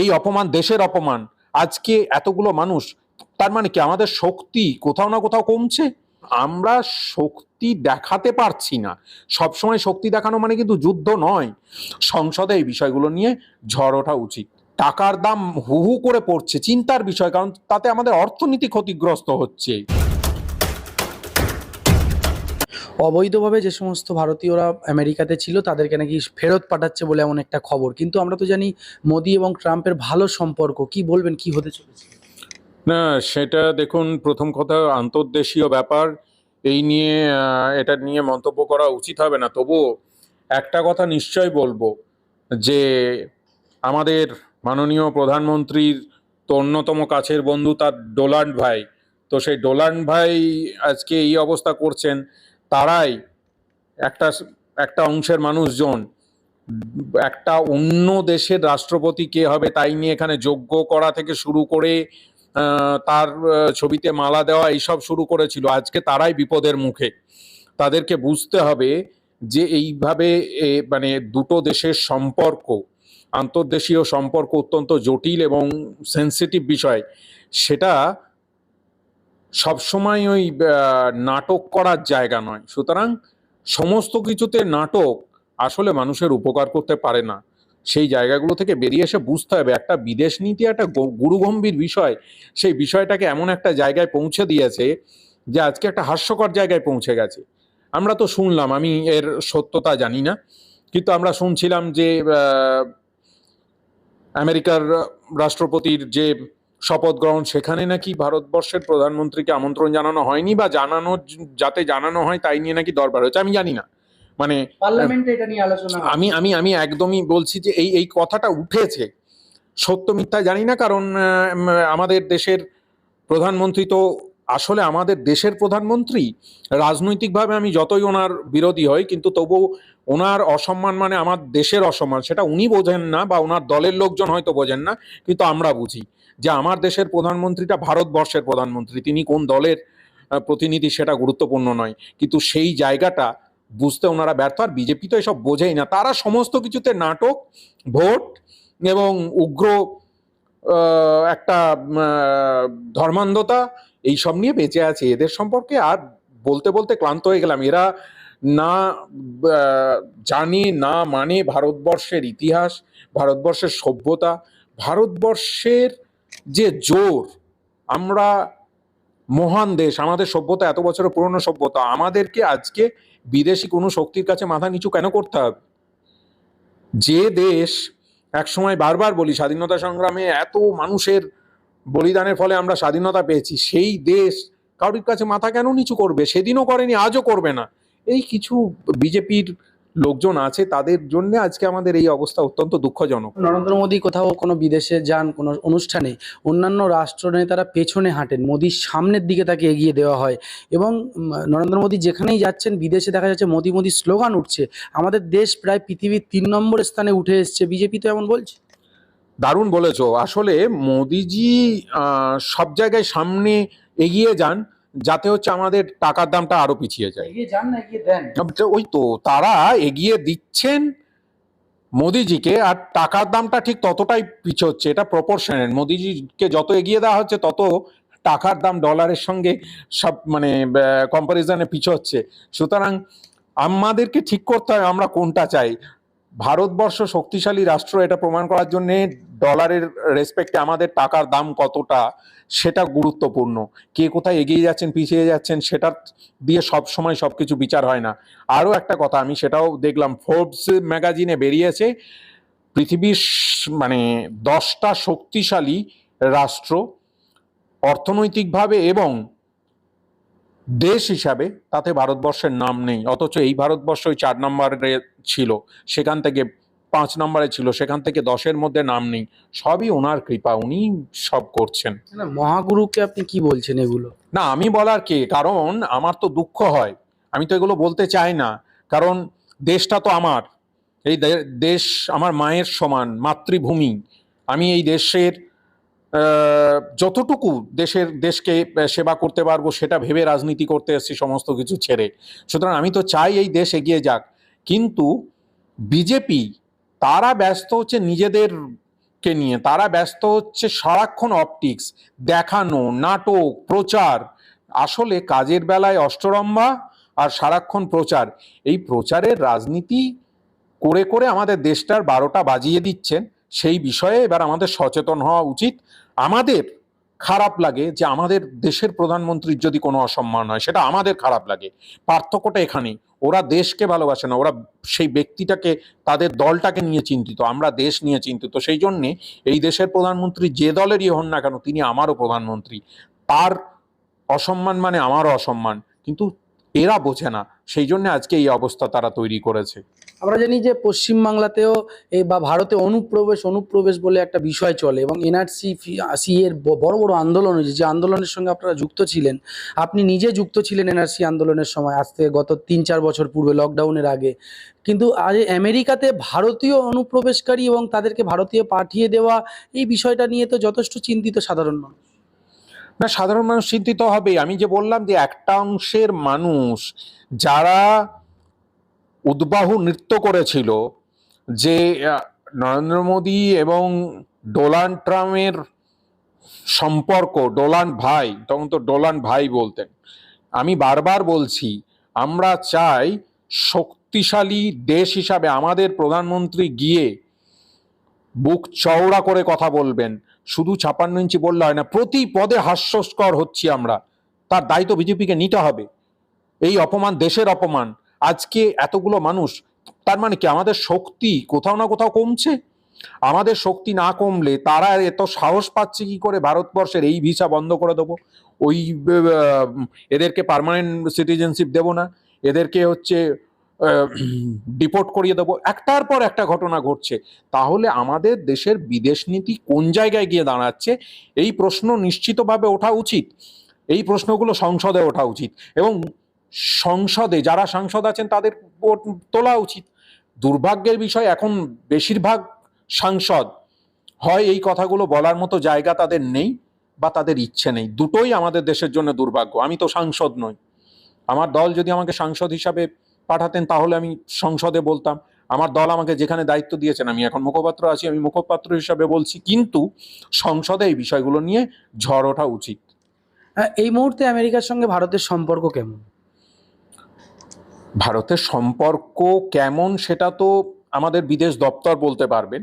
এই অপমান, দেশের অপমান। আজকে এতগুলো মানুষ, তার মানে কি আমাদের শক্তি কোথাও না কোথাও কমছে? আমরা শক্তি দেখাতে পারছি না। সবসময় শক্তি দেখানো মানে কিন্তু যুদ্ধ নয়। সংসদে এই বিষয়গুলো নিয়ে ঝড় ওঠা উচিত। টাকার দাম হু হু করে পড়ছে, চিন্তার বিষয়, কারণ তাতে আমাদের অর্থনীতি ক্ষতিগ্রস্ত হচ্ছে। অবৈধভাবে যে সমস্ত ভারতীয়রা আমেরিকাতে ছিল, তাদেরকে নাকি ফেরত পাঠাচ্ছে বলে এমন একটা খবর। কিন্তু আমরা তো জানি মোদি এবং ট্রাম্পের ভালো সম্পর্ক। কি বলবেন, কি হতে চলেছে? না, সেটা দেখুন, প্রথম কথা আন্তর্দেশীয় ব্যাপার। এই নিয়ে এটা নিয়ে মন্তব্য করা উচিত হবে না। তবুও একটা কথা নিশ্চয় বলব, যে আমাদের মাননীয় প্রধানমন্ত্রীর তো অন্যতম কাছের বন্ধু তার ডোলান্ড ভাই। তো সেই ডোলান্ড ভাই আজকে এই অবস্থা করছেন। তারাই একটা একটা অংশের মানুষজন, একটা অন্য দেশের রাষ্ট্রপতি কে হবে তাই নিয়ে এখানে যোগ্য করা থেকে শুরু করে তার ছবিতে মালা দেওয়া এইসব শুরু করেছিল। আজকে তারাই বিপদের মুখে। তাদেরকে বুঝতে হবে যে এইভাবে মানে দুটো দেশের সম্পর্ক, আন্তর্দেশীয় সম্পর্ক অত্যন্ত জটিল এবং সেন্সিটিভ বিষয়। সেটা সবসময় ওই নাটক করার জায়গা নয়। সুতরাং সমস্ত কিছুতে নাটক আসলে মানুষের উপকার করতে পারে না। সেই জায়গাগুলো থেকে বেরিয়ে এসে বুঝতে হবে, একটা বিদেশ নীতি, একটা গুরুগম্ভীর বিষয়, সেই বিষয়টাকে এমন একটা জায়গায় পৌঁছে দিয়েছে যে আজকে একটা হাস্যকর জায়গায় পৌঁছে গেছে। আমরা তো শুনলাম, আমি এর সত্যতা জানি না, কিন্তু আমরা শুনছিলাম যে আমেরিকার রাষ্ট্রপতির যে শপথ গ্রহণ সেখানে নাকি ভারতবর্ষের প্রধানমন্ত্রীকে আমন্ত্রণ জানানো হয়নি বা জানানো যাতে জানানো হয় তাই নিয়ে নাকি দরবার হয়েছে আমি জানি না। মানে পার্লামেন্টে এটা নিয়ে আলোচনা আমি আমি আমি একদমই বলছি যে এই এই কথাটা উঠেছে। সত্য মিথ্যা জানি না কারণ আমাদের দেশের প্রধানমন্ত্রী তো আসলে আমাদের দেশের প্রধানমন্ত্রী রাজনৈতিকভাবে আমি যতই ওনার বিরোধী হই, কিন্তু তবু ওনার অসম্মান মানে আমার দেশের অসম্মান, সেটা উনি বোঝেন না বা ওনার দলের লোকজন হয়তো বোঝেন না, কিন্তু আমরা বুঝি যে আমার দেশের প্রধানমন্ত্রীটা ভারতবর্ষের প্রধানমন্ত্রী, তিনি কোন দলের প্রতিনিধি সেটা গুরুত্বপূর্ণ নয়। কিন্তু সেই জায়গাটা বুঝতে ওনারা ব্যর্থ, আর বিজেপি তো এসব বোঝেই না। তারা সমস্ত কিছুতে নাটক, ভোট এবং উগ্র একটা ধর্মান্ধতা এইসব নিয়ে বেঁচে আছে। এদের সম্পর্কে আর বলতে বলতে ক্লান্ত হয়ে গেলাম। এরা না জানে, না মানে ভারতবর্ষের ইতিহাস, ভারতবর্ষের সভ্যতা, ভারতবর্ষের যে জোর, আমরা মহান দেশ, আমাদের সভ্যতা, এত বছরের পুরনো সভ্যতা, আমাদেরকে আজকে বিদেশি কোনো শক্তির কাছে মাথা নিচু কেন করতে হবে? যে দেশ, একসময় বারবার বলি, স্বাধীনতা সংগ্রামে এত মানুষের বলিদানের ফলে আমরা স্বাধীনতা পেয়েছি। সেই দেশ কারোর কাছে মাথা কেন নিচু করবে? সেদিনও করেনি, আজও করবে না। এই কিছু বিজেপির লোকজন আছে, তাদের জন্য আজকে আমাদের এই অবস্থা অত্যন্ত দুঃখজনক। নরেন্দ্র মোদী কোথাও কোনো বিদেশে যান, কোনো অনুষ্ঠানে, অন্যান্য রাষ্ট্রনেতারা পেছনে হাঁটেন, মোদির সামনের দিকে তাকে এগিয়ে দেওয়া হয় এবং নরেন্দ্র মোদী যেখানেই যাচ্ছেন, বিদেশে দেখা যাচ্ছে মোদী মোদি স্লোগান উঠছে, আমাদের দেশ প্রায় পৃথিবীর তিন নম্বর স্থানে উঠে এসছে। বিজেপি তো এমন বলছে? দারুণ বলেছ। আসলে মোদিজি সব জায়গায় সামনে এগিয়ে যান যাতে হচ্ছে আমাদের টাকার দামটা আরও পিছিয়ে যায়। তো ওই তো তারা এগিয়ে দিচ্ছেন মোদিজিকে আর টাকার দামটা ঠিক ততটাই পিছোচ্ছে এটা প্রপোর্শনের মোদিজিকে যত এগিয়ে দেওয়া হচ্ছে তত টাকার দাম ডলারের সঙ্গে সব মানে কম্পারিজনে পিছোচ্ছে সুতরাং আমাদেরকে ঠিক করতে হয় আমরা কোনটা চাই। ভারতবর্ষ শক্তিশালী রাষ্ট্র এটা প্রমাণ করার জন্য ডলারের রেসপেক্টে আমাদের টাকার দাম কতটা, সেটা গুরুত্বপূর্ণ। কে কোথায় এগিয়ে যাচ্ছেন, পিছিয়ে যাচ্ছেন সেটা দিয়ে সব সময় সব কিছু বিচার হয় না। আরও একটা কথা, আমি সেটাও দেখলাম ফোর্বস ম্যাগাজিনে বেরিয়েছে, পৃথিবীর মানে দশটা শক্তিশালী রাষ্ট্র অর্থনৈতিকভাবে এবং দেশ হিসাবে তাতে ভারতবর্ষের নাম নেই। অথচ এই ভারতবর্ষ ওই চার নম্বরে ছিল সেখান থেকে পাঁচ নম্বরে ছিল সেখান থেকে দশের মধ্যে নাম নেই। সবই ওনার কৃপা উনি সব করছেন। মহাগুরুকে আপনি কি বলছেন এগুলো? না আমি বলার কে? কারণ আমার তো দুঃখ হয়। আমি তো এগুলো বলতে চাই না। কারণ দেশটা তো আমার। এই দেশ আমার মায়ের সমান মাতৃভূমি। আমি এই দেশের যতটুকু দেশের, দেশকে সেবা করতে পারব সেটা ভেবে রাজনীতি করতে এসেছি, সমস্ত কিছু ছেড়ে। সুতরাং আমি তো চাই এই দেশ এগিয়ে যাক। কিন্তু বিজেপি, তারা ব্যস্ত হচ্ছে নিজেদের কে নিয়ে। তারা ব্যস্ত হচ্ছে সারাক্ষণ অপটিক্স দেখানো, নাটক, প্রচার। আসলে কাজের বেলায় অষ্টরম্ভা আর সারাক্ষণ প্রচার। এই প্রচারের রাজনীতি করে করে আমাদের দেশটার বারোটা বাজিয়ে দিচ্ছেন। সেই বিষয়ে এবার আমাদের সচেতন হওয়া উচিত। আমাদের খারাপ লাগে যে আমাদের দেশের প্রধানমন্ত্রীর যদি কোনো অসম্মান হয়, সেটা আমাদের খারাপ লাগে। পার্থক্যটা এখানেই। ওরা দেশকে ভালোবাসে না, ওরা সেই ব্যক্তিটাকে, তাদের দলটাকে নিয়ে চিন্তিত। আমরা দেশ নিয়ে চিন্তিত। সেই জন্যে এই দেশের প্রধানমন্ত্রী যে দলেরই হন না কেন, তিনি আমারও প্রধানমন্ত্রী। তার অসম্মান মানে আমারও অসম্মান। কিন্তু এরা বোঝে না। সেই জন্য আজকে এই অবস্থা তারা তৈরি করেছে। আমরা জানি যে পশ্চিমবাংলাতেও এই বা ভারতে অনুপ্রবেশ অনুপ্রবেশ বলে একটা বিষয় চলে এবং এনআরসি সি এর বড় বড় আন্দোলন হয়েছে। যে আন্দোলনের সঙ্গে আপনারা যুক্ত ছিলেন, আপনি নিজে যুক্ত ছিলেন এনআরসি আন্দোলনের সময়, আজ থেকে গত তিন, চার বছর পূর্বে লকডাউনের আগে। কিন্তু আজ আমেরিকাতে ভারতীয় অনুপ্রবেশকারী এবং তাদেরকে ভারতীয় পাঠিয়ে দেওয়া, এই বিষয়টা নিয়ে তো যথেষ্ট চিন্তিত সাধারণ মানুষ। না, সাধারণ মানুষ চিন্তিত হবে আমি যে বললাম যে একটা অংশের মানুষ যারা উদ্বাহু নৃত্য করেছিল, যে নরেন্দ্র মোদী এবং ডোনাল্ড ট্রাম্পের সম্পর্ক ডোলান্ড ভাই, তখন তো ডোলান্ড ভাই বলতেন। আমি বারবার বলছি, আমরা চাই শক্তিশালী দেশ হিসাবে আমাদের প্রধানমন্ত্রী গিয়ে বুক চওড়া করে কথা বলবেন। শুধু ছাপান্ন ইঞ্চি বললে হয় না, প্রতি পদে হাস্যস্কর হচ্ছি আমরা। তার দায়িত্ব বিজেপিকে নিতে হবে। এই অপমান দেশের অপমান। আজকে এতগুলো মানুষ, তার মানে কি আমাদের শক্তি কোথাও না কোথাও কমছে? আমাদের শক্তি না কমলে তারা এত সাহস পাচ্ছে কি করে ভারতবর্ষের? এই ভিসা বন্ধ করে দেবো। ওই এদেরকে পার্মানেন্ট সিটিজেনশিপ দেবো না। এদেরকে হচ্ছে ডিপোর্ট করিয়ে দেবো। একটার পর একটা ঘটনা ঘটছে। তাহলে আমাদের দেশের বিদেশ নীতি কোন জায়গায় গিয়ে দাঁড়াচ্ছে? এই প্রশ্ন নিশ্চিতভাবে ওঠা উচিত। এই প্রশ্নগুলো সংসদে ওঠা উচিত। এবং সংসদে যারা সাংসদ আছেন, তাদের তোলা উচিত। দুর্ভাগ্যের বিষয়, এখন বেশিরভাগ সাংসদ হয় এই কথাগুলো বলার মতো জায়গা তাদের নেই বা তাদের ইচ্ছে নেই। দুটোই আমাদের দেশের জন্য দুর্ভাগ্য। আমি তো সাংসদ নই। আমার দল যদি আমাকে সাংসদ হিসাবে পাঠাতেন তাহলে আমি সংসদে বলতাম আমার দল আমাকে যেখানে দায়িত্ব দিয়েছেন আমি এখন মুখপাত্র আছি আমি মুখপাত্র হিসাবে বলছি কিন্তু সংসদে এই বিষয়গুলো নিয়ে ঝড় ওঠা উচিত। হ্যাঁ, এই মুহূর্তে আমেরিকার সঙ্গে ভারতের সম্পর্ক কেমন? ভারতের সম্পর্ক কেমন সেটা তো আমাদের বিদেশ দপ্তর বলতে পারবেন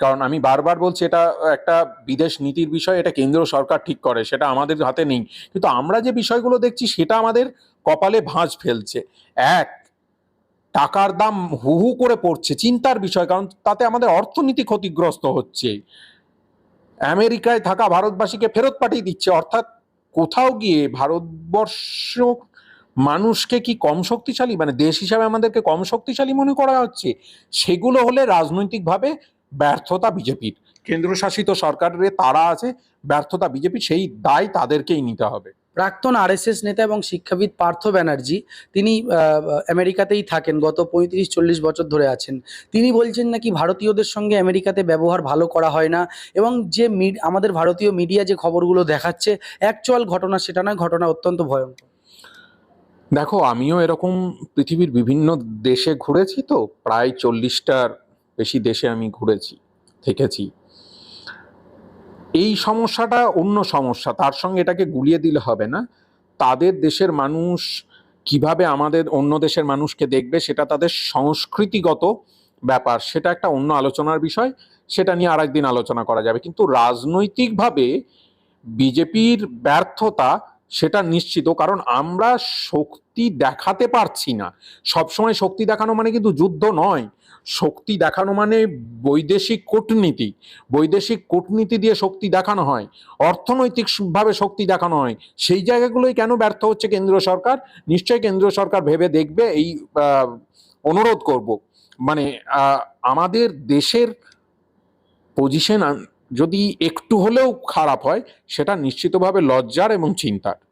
কারণ আমি বারবার বলছি এটা একটা বিদেশ নীতির বিষয় এটা কেন্দ্র সরকার ঠিক করে সেটা আমাদের হাতে নেই। কিন্তু আমরা যে বিষয়গুলো দেখছি সেটা আমাদের কপালে ভাঁজ ফেলছে। এক টাকার দাম হু হু করে পড়ছে, চিন্তার বিষয়, কারণ তাতে আমাদের অর্থনীতি ক্ষতিগ্রস্ত হচ্ছে। আমেরিকায় থাকা ভারতবাসীকে ফেরত পাঠিয়ে দিচ্ছে, অর্থাৎ কোথাও গিয়ে ভারতবর্ষ মানুষকে কি কম শক্তিশালী মানে দেশ হিসাবে আমাদেরকে কম শক্তিশালী মনে করা হচ্ছে? সেগুলো হলে রাজনৈতিকভাবে ব্যর্থতা বিজেপির। কেন্দ্রশাসিত সরকারের তারা আছে, ব্যর্থতা বিজেপি, সেই দায় তাদেরকেই নিতে হবে। প্রাক্তন আরএসএস নেতা এবং শিক্ষাবিদ পার্থ ব্যানার্জি, তিনি আমেরিকাতেই থাকেন, গত পঁয়ত্রিশ চল্লিশ বছর ধরে আছেন। তিনি বলছেন নাকি ভারতীয়দের সঙ্গে আমেরিকাতে ব্যবহার ভালো করা হয় না এবং যে আমাদের ভারতীয় মিডিয়া যে খবরগুলো দেখাচ্ছে অ্যাকচুয়াল ঘটনা সেটা নয়, ঘটনা অত্যন্ত ভয়ঙ্কর। দেখো, আমিও এরকম পৃথিবীর বিভিন্ন দেশে ঘুরেছি তো, প্রায় চল্লিশটার বেশি দেশে আমি ঘুরেছি, থেকেছি। এই সমস্যাটা অন্য সমস্যা, তার সঙ্গে এটাকে গুলিয়ে দিলে হবে না। তাদের দেশের মানুষ কীভাবে আমাদের অন্য দেশের মানুষকে দেখবে সেটা তাদের সংস্কৃতিগত ব্যাপার, সেটা একটা অন্য আলোচনার বিষয়, সেটা নিয়ে আরেকদিন আলোচনা করা যাবে। কিন্তু রাজনৈতিকভাবে বিজেপির ব্যর্থতা সেটা নিশ্চিত। কারণ আমরা শক্তি দেখাতে পারছি না। সবসময় শক্তি দেখানো মানে কিন্তু যুদ্ধ নয়। শক্তি দেখানো মানে বৈদেশিক কূটনীতি। বৈদেশিক কূটনীতি দিয়ে শক্তি দেখানো হয়। অর্থনৈতিকভাবে শক্তি দেখানো হয়। সেই জায়গাগুলোই কেন ব্যর্থ হচ্ছে কেন্দ্রীয় সরকার? নিশ্চয়ই কেন্দ্রীয় সরকার ভেবে দেখবে এই অনুরোধ করব। মানে আমাদের দেশের পজিশন যদি একটু হলেও খারাপ হয় সেটা নিশ্চিতভাবে লজ্জার এবং চিন্তার।